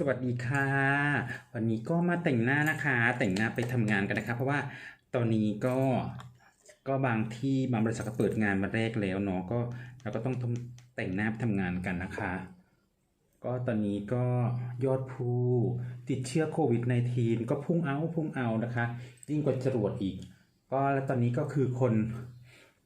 สวัสดีค่ะ วันนี้ก็มาแต่งหน้านะคะ แต่งหน้าไปทำงานกันนะคะ เพราะว่าตอนนี้ก็ก็บางที่บางบริษัทก็เปิดงานมาแรกแล้วเนาะก็เราก็ต้องแต่งหน้าไปทำงานกันนะคะ ก็ตอนนี้ก็ยอดผู้ติดเชื้อโควิด -19 ก็พุ่งเอาพุ่งเอานะคะยิ่งกว่าจรวดอีก ก็แล้วตอนนี้ก็คือคน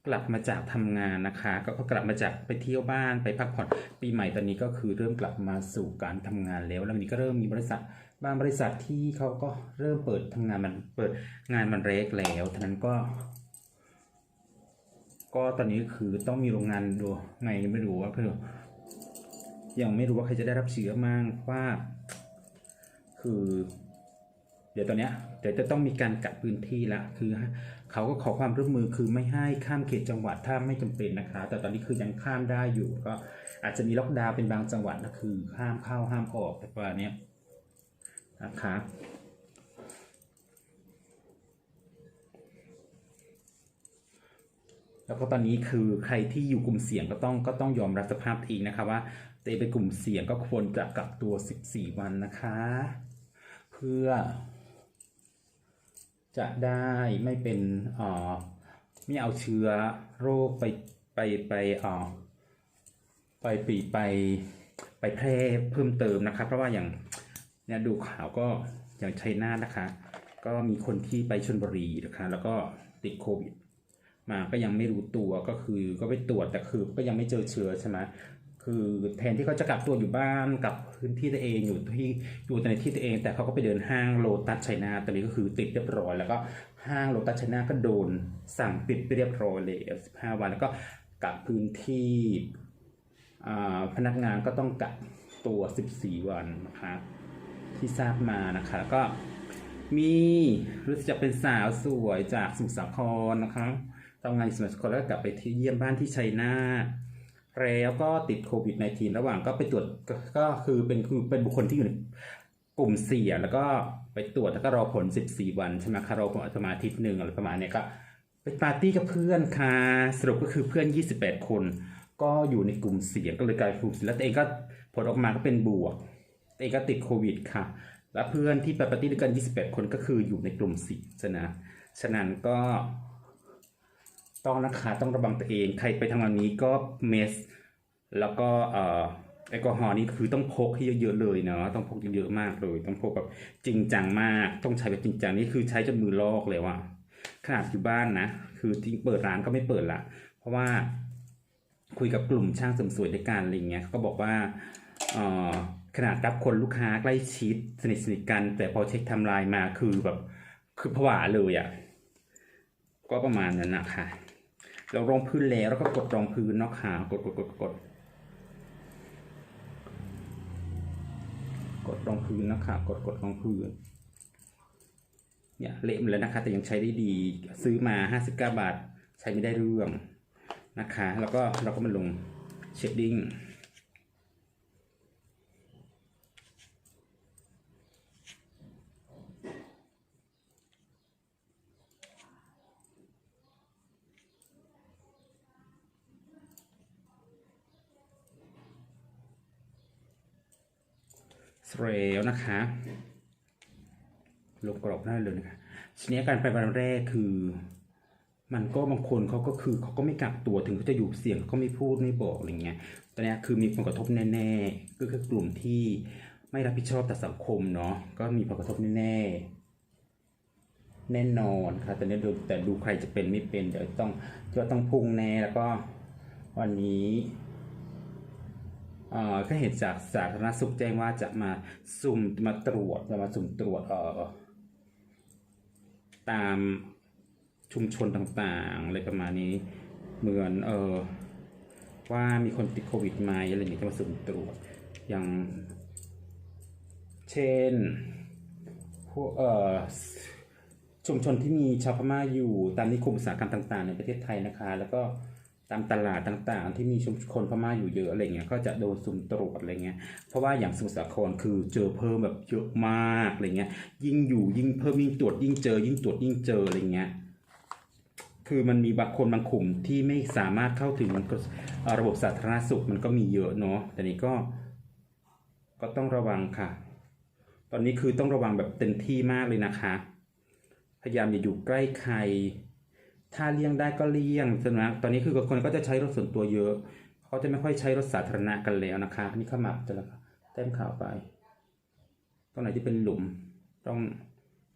กลับมาจากทำงานนะคะ ก็กลับมาจากไปเที่ยวบ้านไปพักผ่อนปีใหม่ตอนนี้ก็คือเริ่มกลับมาสู่การทำงานแล้ว แล้ววันนี้ก็เริ่มมีบริษัทบางบริษัทที่เขาก็เริ่มเปิดทำงานมันเปิดงานมันเรกแล้วท่านั้นก็ ก็ตอนนี้คือต้องมีโรงงานดูไงไม่รู้ว่าเพื่อยังไม่รู้ว่าใครจะได้รับเชื้อมั่งว่า คือ เดี๋ยวตอนเนี้ยเดี๋ยวจะต้องมีการกัดพื้นที่ละคือเขาก็ขอความร่วมมือคือไม่ให้ข้ามเขตจังหวัดถ้าไม่จำเป็นนะคะ แต่ตอนนี้คือยังข้ามได้อยู่ ก็อาจจะมีล็อกดาวน์เป็นบางจังหวัดนะคือห้ามเข้าห้ามออกแต่ว่าเนี้ยนะคะแล้วก็ตอนนี้คือใครที่อยู่กลุ่มเสี่ยงก็ต้องก็ต้องยอมรับสภาพทีนะคะว่าตัวเองเป็นกลุ่มเสี่ยงก็ควรจะกักตัว 14 วันนะคะ เพื่อ จะได้ไม่เป็นอ่อไม่เอาเชื้อโรคไปไปไปอ่อไปปีไปไปแพร่เพิ่มเติมนะคะ เพราะว่าอย่างเนี่ยดูข่าวก็อย่างชัยนาทนะคะ ก็มีคนที่ไปชนบุรีนะคะ แล้วก็ติดโควิดมาก็ยังไม่รู้ตัวก็คือก็ไปตรวจแต่คือก็ยังไม่เจอเชื้อใช่ไหม คือแทนที่เขาจะกักตัวอยู่บ้านกับพื้นที่ตัวเองอยู่ที่อยู่ในที่ตัวเอง แต่เขาก็ไปเดินห้างโลตัสไชน่าตอนนี้ก็คือติดเรียบร้อย แล้วก็ห้างโลตัสไชน่าก็โดนสั่งปิดไปเรียบร้อยเลย15วันแล้วก็กักพื้นที่พนักงานก็ต้องกักตัว 14 วันนะคะที่ทราบมานะคะแล้วก็มีรู้สึกจะเป็นสาวสวยจากสมุทรสาครนะคะทำงานอยู่สมุทรสาครแล้วก็กลับไปที่เยี่ยมบ้านที่ชัยนาท แล้วก็ติดโควิด -19 ระหว่างก็ไปตรวจก็ก็คือเป็นคือเป็นบุคคลที่อยู่ในกลุ่มเสี่ยงแล้วก็ไปตรวจแล้วก็รอผล 14 วันใช่ไหมคะรอผลประมาณอาทิตย์หนึ่งอะไรประมาณเนี้ยก็ไปปาร์ตี้กับเพื่อนค่ะสรุปก็คือเพื่อน 28 คน ก็อยู่ในกลุ่มเสี่ยงก็เลยกลายเป็นกลุ่มเสี่ยงแล้วตัวเองก็ผลออกมาก็เป็นบวกตัวเองก็ติดโควิด ค่ะ และเพื่อนที่ไปปาร์ตี้ด้วยกัน 28 คนก็คืออยู่ในกลุ่มเสี่ยงฉะนั้นฉะนั้นก็ ต้องนะคะต้องระวังตัวเอง ใครไปทำงานนี้ก็เมส แล้วก็เอ่อแอลกอฮอล์นี่คือต้องพกให้เยอะๆเลยเนาะต้องพกเยอะๆมากเลย ต้องพกแบบจริงจังมาก ต้องใช้แบบจริงจังนี่คือใช้จนมือลอกเลยว่ะขนาดอยู่บ้านนะ คือจริงเปิดร้านก็ไม่เปิดละ เพราะว่าคุยกับกลุ่มช่างเสริมสวยด้วยกันอะไรเงี้ยเขาก็บอกว่าเอ่อขนาดรับคนลูกค้าใกล้ชิดสนิทสนิทกัน แต่พอเช็คทำลายมาคือแบบคือผวาเลยอะ่ะก็ประมาณนั้นนะคะ เรารองพื้นแล้วแล้วก็กดรองพื้นเนาะค่ะกดกดกดกดกดรองพื้นนะคะกดกดรองพื้นเนี่ยเละหมดแล้วนะคะ แต่ยังใช้ได้ดีซื้อมา 59 บาท ใช้ไม่ได้เรื่องนะคะ แล้วก็เราก็มาลงเชดดิ้ง เรลนะคะลงกรอบได้เลยนะคะทีนี้การไปวันแรกคือ มันก็บางคนเขาก็คือเขาก็ไม่กักตัวถึงเขาจะอยู่เสี่ยงเขาก็ไม่พูดไม่บอกอะไรเงี้ยตอนนี้คือมีผลกระทบแน่ๆก็คือกลุ่มที่ไม่รับผิดชอบต่อสังคมเนาะก็มีผลกระทบแน่ๆแน่นอนค่ะแต่เนี้ยดูแต่ดูใครจะเป็นไม่เป็นเดี๋ยวต้องก็ต้องพุ่งแน่แล้วก็วันนี้ เอ่อก็เห็นจากสาธารณสุขแจ้งว่าจะมาสุ่มมาตรวจจะมาสุ่มตรวจเอ่อตามชุมชนต่างๆอะไรประมาณนี้ เหมือนเออว่ามีคนติดโควิดไหมอะไรอย่างเงี้ยจะมาสุ่มตรวจ อย่างเช่นพวกเอ่อชุมชนที่มีชาวพม่าอยู่ตามนิคมอุตสาหกรรมต่าง ๆ ในประเทศไทยนะคะ แล้วก็ ตามตลาดต่างๆ ที่มีชุมชนพม่าอยู่เยอะอะไรเงี้ยก็จะโดนสุ่มตรวจอะไรเงี้ยเพราะว่าอย่างสมุทรสาครคือเจอเพิ่มแบบเยอะมากอะไรเงี้ยยิ่งอยู่ยิ่งเพิ่มยิ่งตรวจยิ่งเจอ ยิ่งตรวจยิ่งเจออะไรเงี้ยคือมันมีบางคนบางกลุ่มที่ไม่สามารถเข้าถึงระบบสาธารณสุขมันก็มีเยอะเนาะแต่นี้ก็ก็ต้องระวังค่ะ ตอนนี้คือต้องระวังแบบเต็มที่มากเลยนะคะ พยายามอย่าอยู่ใกล้ใคร ถ้าเลี่ยงได้ก็เลี่ยงใช่ไหมตอนนี้คือคนก็จะใช้รถส่วนตัวเยอะ เขาจะไม่ค่อยใช้รถสาธารณะกันแล้วนะคะอันนี่ขมับจะแล้วค่ะแต้มขาวไปตรงไหนที่เป็นหลุมต้อง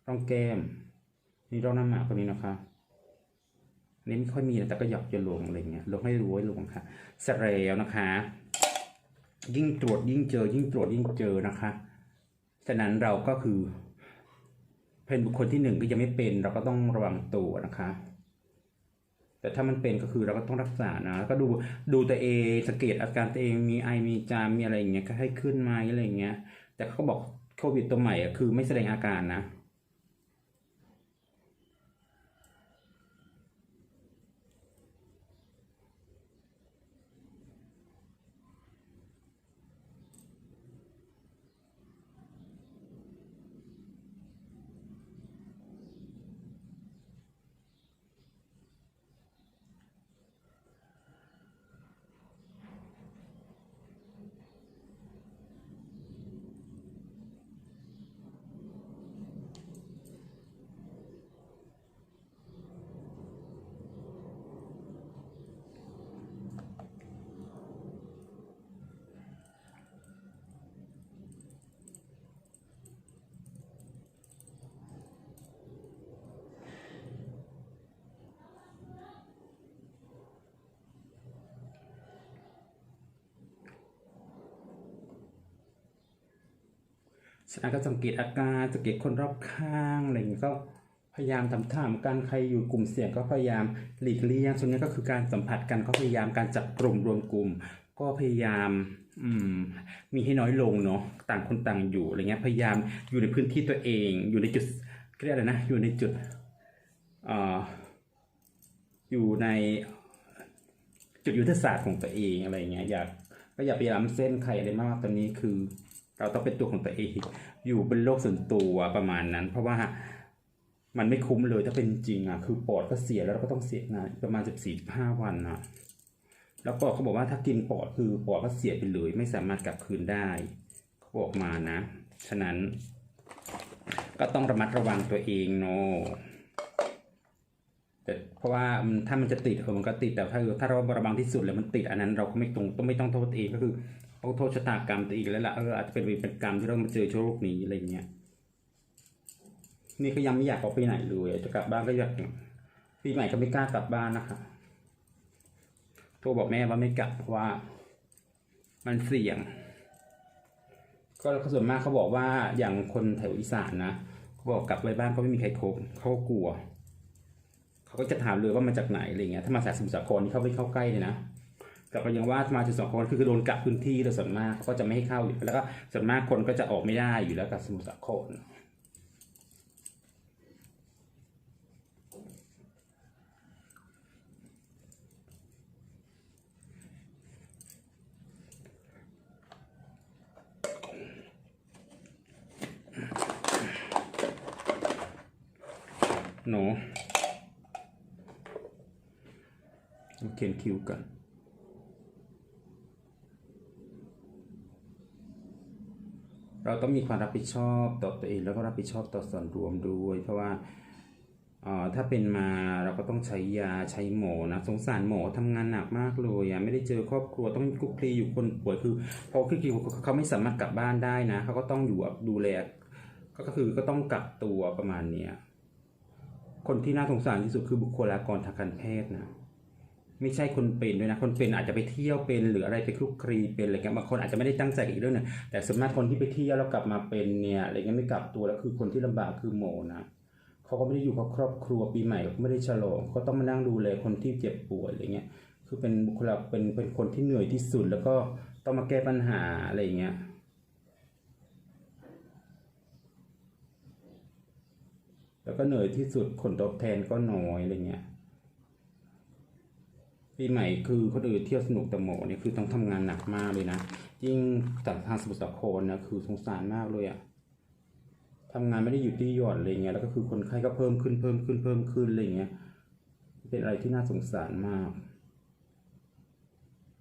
ต้องแก้ม นี่ร่องหน้าหมากตรงนี้นะคะอันนี้ไม่ค่อยมีนะแต่ก็หยอกจะหลงอะไรเงี้ยหลงให้รู้ไว้ลงค่ะเสร็จแล้วนะคะ ยิ่งตรวจยิ่งเจอ ยิ่งตรวจยิ่งเจอนะคะฉะนั้นเราก็คือ เป็นบุคคลที่หนึ่งก็ยังไม่เป็น เราก็ต้องระวังตัวนะคะ แต่ถ้ามันเป็นก็คือเราก็ต้องรักษานะแล้วก็ดูดูตัวเองสังเกตอาการตัวเองมีไอมีจามมีอะไรอย่างเงี้ยก็ให้ขึ้นมาอะไรอย่างเงี้ย แต่เขาบอกโควิดตัวใหม่อะคือไม่แสดงอาการนะ ฉันก็สังเกตอาการสังเกตคนรอบข้างอะไรอย่างนี้ก็พยายามทำถามกันใครอยู่กลุ่มเสี่ยงก็พยายามหลีกเลี่ยงส่วนนี้ก็คือการสัมผัสกันก็พยายามการจับกลุ่มรวมกลุ่ม ก็พยายามอืมมีให้น้อยลงเนาะต่างคนต่างอยู่อะไรเงี้ยพยายามอยู่ในพื้นที่ตัวเอง อยู่ในจุดเรียกอะไรนะอยู่ในจุดอ่ออยู่ในจุดยุทธศาสตร์ของตัวเองอะไรเงี้ยอยากก็อย่าไปล้ำเส้นใครอะไรมากตอนนี้คือ เราต้องเป็นตัวของตัวเองอยู่เป็นโลกส่วนตัวประมาณนั้น เพราะว่ามันไม่คุ้มเลยถ้าเป็นจริงอะคือปอดก็เสียแล้วเราก็ต้องเสียงานประมาณสิบสี่ห้าวันอะ แล้วปอดเขาบอกว่าถ้ากินปอดคือปอดก็เสียไปเลย ไม่สามารถกลับคืนได้เขาบอกมานะ ฉะนั้น ก็ต้องระมัดระวังตัวเองเนาะแต่เพราะว่าถ้ามันจะติดเออมันก็ติดแต่ถ้าถ้าเราระวังที่สุดแล้วมันติดอันนั้น เราก็ไม่ตรงต้องไม่ต้องโทษตัวเองก็คือ เอาโทษชะตากรรมตัวเองแล้วล่ะเอออาจจะเป็นเวรเป็นกรรมที่เรามาเจอโรคนี้อะไรเงี้ยนี่ก็ยังไม่อยากออกไปไหนเลยจะกลับบ้านก็อยากปีใหม่ก็ไม่กล้ากลับบ้านนะคะโทรบอกแม่ว่าไม่กลับเพราะว่า มันเสี่ยง ก็ส่วนมากเขาบอกว่าอย่างคนแถวอีสานนะเขาบอกกลับไปบ้านก็ไม่มีใครโทรเขาก็กลัว เขาก็จะถามเลยว่ามาจากไหนอะไรเงี้ยถ้ามาจากสมุทรสาครนี่เขาไม่เข้าใกล้เลยนะ แต่ก็ยังว่ามาจุดสองคนคือโดนกักพื้นที่โดยส่วนมากเขาก็จะไม่ให้เข้าอยู่แล้วก็ส่วนมากคนก็จะออกไม่ได้อยู่แล้วกับสมุทรสาครหนูเขียนคิวกัน เราต้องมีความรับผิดชอบต่อตัวเองแล้วก็รับผิดชอบต่อส่วนรวมด้วย เพราะว่าออถ้าเป็นมาเราก็ต้องใช้ยาใช้หมอนะสงสารหมอทำงานหนักมากเลยอะไม่ได้เจอครอบครัวต้องคุกคลีอยู่คนป่วยคือพอคลุกคลีเขาไม่สามารถกลับบ้านได้นะเขาก็ต้องอยู่ดูแลก็คือก็ต้องกักตัวประมาณเนี้ยคนที่น่าสงสารที่สุดคือบุคลากรทางการแพทย์นะ ไม่ใช่คนเป็นด้วยนะ คนเป็นอาจจะไปเที่ยวเป็นหรืออะไรไปคลุกคลีเป็นอะไรเงี้ยบางคนอาจจะไม่ได้ตั้งใจอีกเรื่องนึงแต่ส่วนมากคนที่ไปเที่ยวแล้วกลับมาเป็นเนี่ยอะไรเงี้ยไม่กลับตัวแล้วคือคนที่ลำบากคือหมนะเขาก็ไม่ได้อยู่กับครอบครัวปีใหม่ไม่ได้ฉลองเขาต้องมานั่งดูแลคนที่เจ็บป่วยอะไรเงี้ยคือเป็นบุคลากรเป็นเป็นคนที่เหนื่อยที่สุด แล้วก็ต้องมาแก้ปัญหาอะไรเงี้ยแล้วก็เหนื่อยที่สุดผลตอบแทนก็น้อยอะไรเงี้ย ปีใหม่คือคนอื่นเที่ยวสนุกแต่หมอเนี่ยคือต้องทำงานหนักมากเลยนะยิ่งจากทางสมุทรสาครนะคือสงสารมากเลยอะทำงานไม่ได้หยุดที่หย่อนอะไรเงี้ยแล้วก็คือคนไข้ก็เพิ่มขึ้นเพิ่มขึ้นเพิ่มขึ้นอะไรเงี้ย เป็นอะไรที่น่าสงสารมาก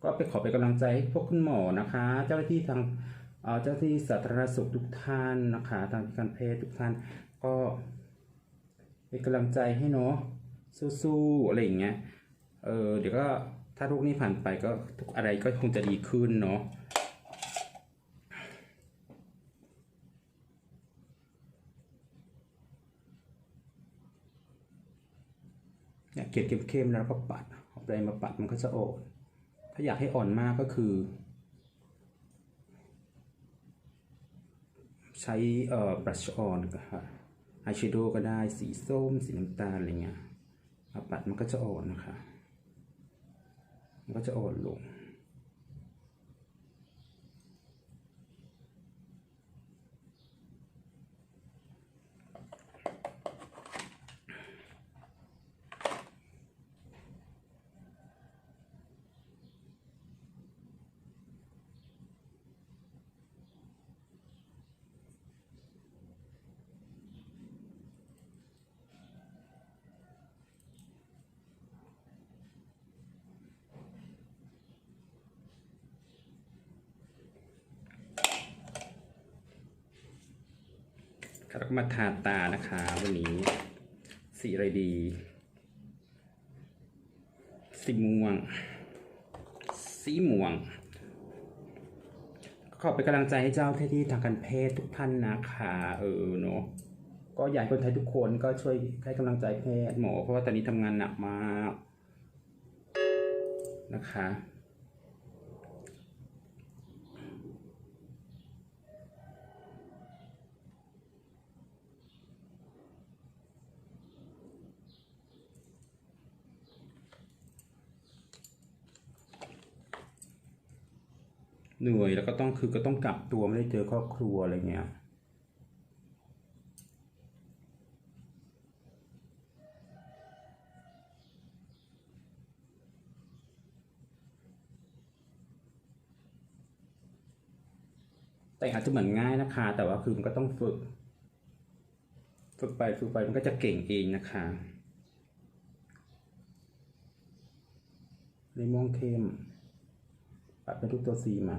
ก็ไปขอเป็นกำลังใจให้พวกคุณหมอนะคะ เจ้าหน้าที่ทางเอ่อเจ้าที่สาธารณสุขทุกท่านนะคะทางการแพทย์ทุกท่าน ก็เป็นกำลังใจให้เนาะสู้ๆอะไรอย่างเงี้ย เออเดี๋ยวก็ถ้าโรคนี้ผ่านไปก็ทุกอะไรก็คงจะดีขึ้นเนาะเนี่ยเกล็ดเข้มๆแล้วก็ปัดเอาอะไรมาปัดมันก็จะอ่อน ถ้าอยากให้อ่อนมากก็คือ ใช้เอ่อบรัชออนก็ค่ะอายแชโดว์ก็ได้สีส้ม สีน้ำตาลอะไรเงี้ยมาปัดมันก็จะอ่อนนะคะ มันก็จะอ่อนลง ครับแล้วก็มาทาตานะคะ วันนี้ สีอะไรดี สีม่วง สีม่วง ขอเป็นกำลังใจให้เจ้าที่ที่ทางการแพทย์ทุกท่านนะคะเออเนาะก็อยากให้คนไทยทุกคนก็ช่วยให้กำลังใจแพทย์หมอเพราะว่าตอนนี้ทำงานหนักมากนะคะ เหนื่อยแล้วก็ต้องคือก็ต้องกลับตัวไม่ได้เจอครอบครัวอะไรเงี้ยแต่อาจจะเหมือนง่ายนะคะ แต่ว่าคือมันก็ต้องฝึก ฝึกไปฝึกไปมันก็จะเก่งเองนะคะเลมอนเข้ม ปัดเป็นทุกตัวซีมา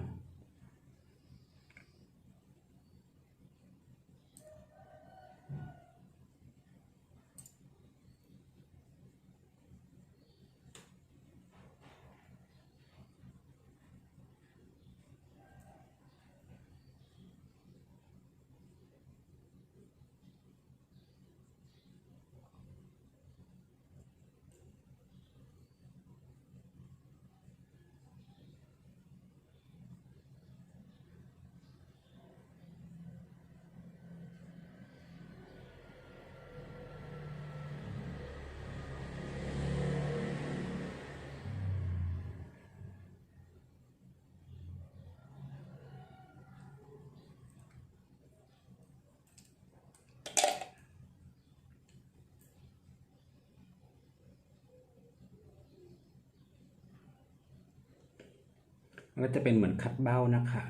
มันก็จะเป็นเหมือนคัดเบ้านะคะ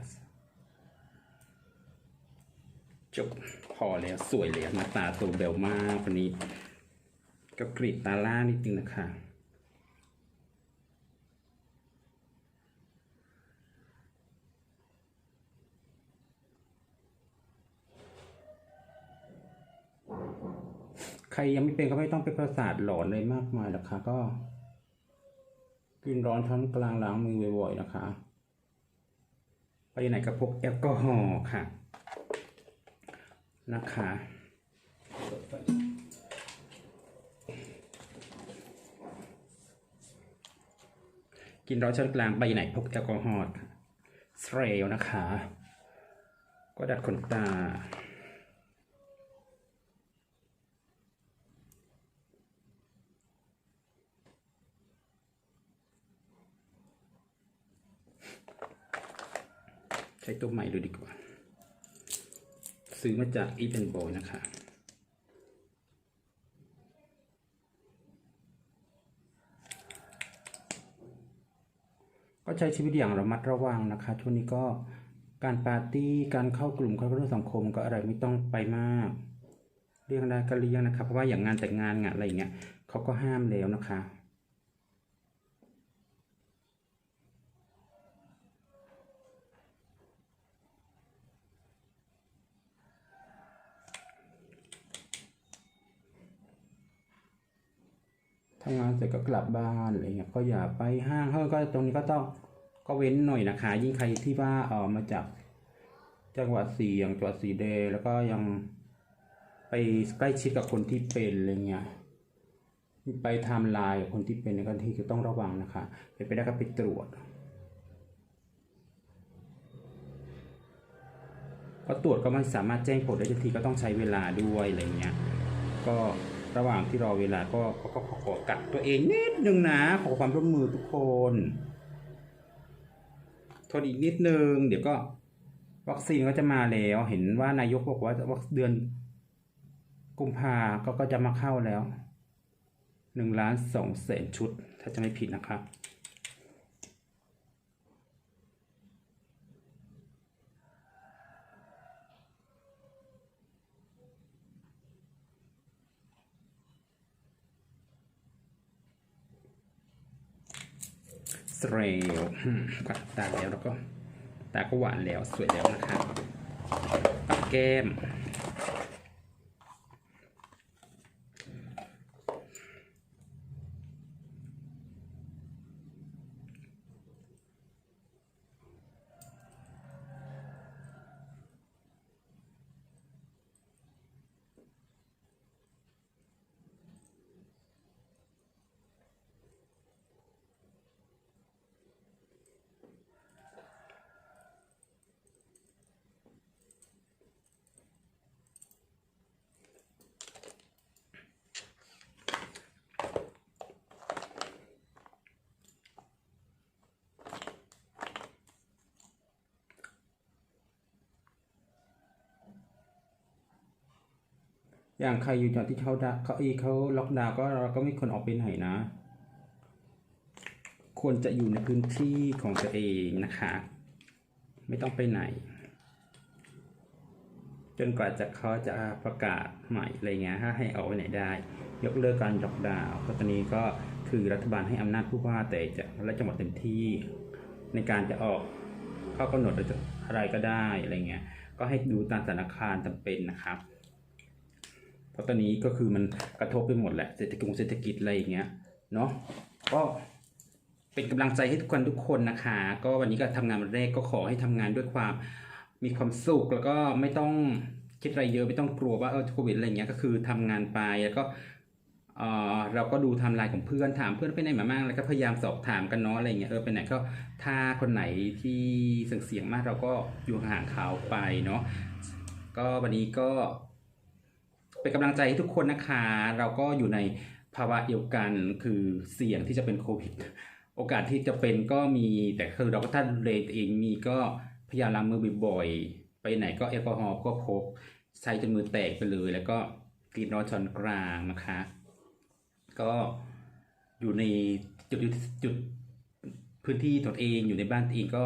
จบพอแล้วสวยแล้วหน้าตาตัวเบลมากวันนี้ก็กรีดตาล่านิดนึงนะคะใครยังไม่เป็นก็ไม่ต้องไปประสาทหลอนเลยมากมายหรอกค่ะก็ กินร้อนช้อนกลางล้างมือบ่อยๆนะคะ ไปไหนก็พกแอลกอฮอล์ค่ะ นะคะกินร้อนช้อนกลางไปไหนพกแอลกอฮอล์สเทรลนะคะ ก็ดัดขนตา ตัวใหม่ดูดีกว่า ซื้อมาจากอีเ n นโบนะคะก็ใช้ชีวิตอย่างระมัดระวังนะคะ ช่วงนี้ก็การปาร์ตี้การเข้ากลุ่มเข้าร่วมสังคมก็อะไรไม่ต้องไปมาก เรื่องได้ก็เลี่ยงนะคะเพราะว่าอย่างงานแต่งงานงานอะไรอย่างเงี้ยเขาก็ห้ามแล้วนะคะ ทำงานเสร็จก็กลับบ้านอะไรเงี้ยก็อย่าไปห้างเฮ้ยก็ตรงนี้ก็ต้องก็เว้นหน่อยนะคะ ยิ่งใครที่ว่าเออมาจาก จังหวัดเสี่ยงจังหวัดสีแดงแล้วก็ยังไปใกล้ชิดกับคนที่เป็นอะไรเงี้ยไปไทม์ไลน์กับคนที่เป็นในการที่จะต้องระวังนะคะเป็นไปได้ก็ไปตรวจก็ตรวจก็ไม่สามารถแจ้งผลได้ทันทีก็ต้องใช้เวลาด้วยอะไรเงี้ยก็ ระหว่างที่รอเวลาก็ก็ขอขอกักตัวเองนิดนึงนะ ขอความร่วมมือทุกคนทนอีกนิดนึง เดี๋ยวก็ วัคซีนก็จะมาแล้ว เห็นว่านายกบอกว่าวัคเดือนกุมภาก็ก็จะมาเข้าแล้วหนึ่งล้านสองแสนชุด ถ้าจะไม่ผิดนะครับ เรลอืมกัดตาแล้วแล้วก็ตาก็หวานแล้วสวยแล้วนะครับปักแก้ม อย่างใครอยู่จังที่เขาดะเขาอีเขาล็อกดาวน์ก็เราก็ไม่ควรออกไปไหนนะ ควรจะอยู่ในพื้นที่ของตัวเองนะคะ ไม่ต้องไปไหน จนกว่าจะเขาจะประกาศใหม่อะไรเงี้ยถ้าให้ออกไปไหนได้ ยกเลิกการล็อกดาวน์เพราะตอนนี้ก็คือรัฐบาลให้อำนาจผู้ว่าแต่จะและจังหวัดเต็มที่ในการจะออกข้อกำหนดอะไรก็ได้อะไรเงี้ยก็ให้ดูตามสถานการณ์จำเป็นนะครับ ราะตอนนี้ก็คือมันกระทบไปหมดแหละเศรษฐกิจเศรษฐกิจอะไรอย่างเงี้ยเนาะก็เป็นกำลังใจให้ทุกคนทุกคนนะคะ ก็วันนี้ก็ทำงานวันแรกก็ขอให้ทำงานด้วยความมีความสุขแล้วก็ไม่ต้องคิดอะไรเยอะไม่ต้องกลัวว่าเออโควิดอะไรเงี้ยก็คือทำงานไปแล้วก็เออเราก็ดูทม์ไลน์ของเพื่อนถามเพื่อนไปไหนมาบ้างแล้วก็พยายามสอบถามกันเนาะอะไรเงี้ยเออไปไหนก็ถ้าคนไหนที่เสี่ยงมากเราก็อยู่ห่างๆเขาไปเนาะก็วันนี้ก็ เป็นกำลังใจให้ทุกคนนะคะ เราก็อยู่ในภาวะเดียวกันคือเสี่ยงที่จะเป็นโควิด โอกาสที่จะเป็นก็มี แต่คือเราก็ท่านเรนเองมีก็พยายามล้างมือบ่อยๆ ไปไหนก็แอลกอฮอล์ก็พก ใช้จนมือแตกไปเลย แล้วก็กรีดร้อนช้อนกลางนะคะ ก็อยู่ในจุดจุดพื้นที่ตนเองอยู่ในบ้านตัวเองก็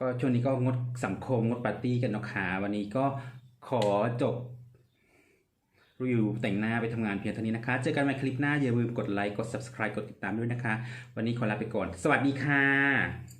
ก็ช่วงนี้ก็งดสังคมงดปาร์ตี้กันนะคะวันนี้ก็ขอจบ รีวิวแต่งหน้าไปทำงานเพียงเท่านี้นะคะ เจอกันใหม่คลิปหน้าอย่าลืมกดไลค์กด subscribe กดติดตามด้วยนะคะ วันนี้ขอลาไปก่อน สวัสดีค่ะ